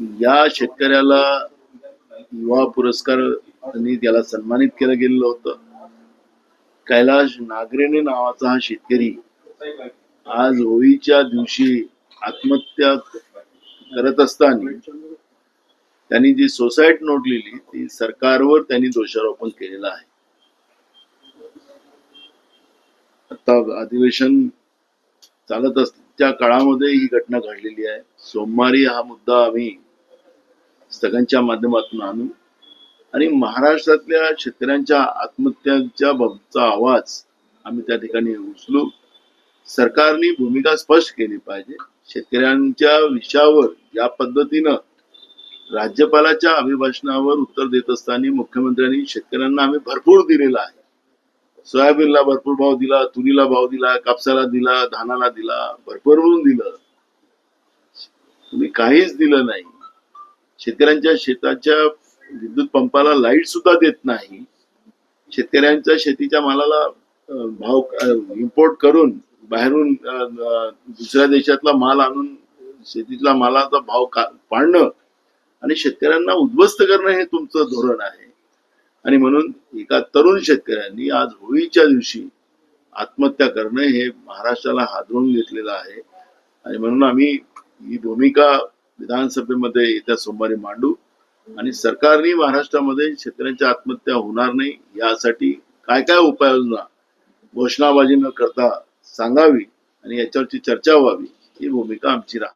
या शेतकऱ्याला युवा पुरस्कार त्याला सन्मानित केलं गेलेलं होतं. कैलाश नागरेने नावाचा हा शेतकरी आज होळीच्या दिवशी आत्महत्या करत असताना त्यांनी जी सोसायटी नोट लिहिली ती सरकारवर त्यांनी दोषारोपण केलेलं आहे. आता अधिवेशन चालत असत्या काळामध्ये ही घटना घडलेली आहे. सोमवारी हा मुद्दा आम्ही स्थगनच्या माध्यमातून आणू आणि महाराष्ट्रातल्या शेतकऱ्यांच्या आत्महत्यांच्या बाबतचा आवाज आम्ही त्या ठिकाणी उचलू. सरकारने भूमिका स्पष्ट केली पाहिजे. शेतकऱ्यांच्या विषयावर या पद्धतीनं राज्यपालाच्या अभिभाषणावर उत्तर देत असताना मुख्यमंत्र्यांनी शेतकऱ्यांना आम्ही भरपूर दिलेला आहे. सोयाबीनला भरपूर भाव दिला तुरीला भाव दिला कापसाला दिला धानाला दिला भरपूर दिलं. तुम्ही काहीच दिलं नाही. शेतकऱ्यांच्या शेताच्या विद्युत पंपाला लाइट सुद्धा देत नाही. शेतकऱ्यांच्या शेतीच्या मालाला भाव इम्पोर्ट करून बाहेरून दुसऱ्या देशातला माल आणून शेतीतला मालाचा भाव का- पाडणं आणि शेतकऱ्यांना उद्ध्वस्त करणं हे तुमचं धोरण आहे. आणि म्हणून एका तरुण शेतकऱ्यांनी आज होळीच्या दिवशी आत्महत्या करणं हे महाराष्ट्राला हादरून घेतलेलं आहे. आणि म्हणून आम्ही ही भूमिका विधानसभेमध्ये येत्या सोमवारी मांडू. आणि सरकारने महाराष्ट्रामध्ये शेतकऱ्यांच्या आत्महत्या होणार नाही यासाठी काय काय उपाययोजना घोषणाबाजी न करता सांगावी आणि याच्यावरची चर्चा व्हावी ही भूमिका आमची राहते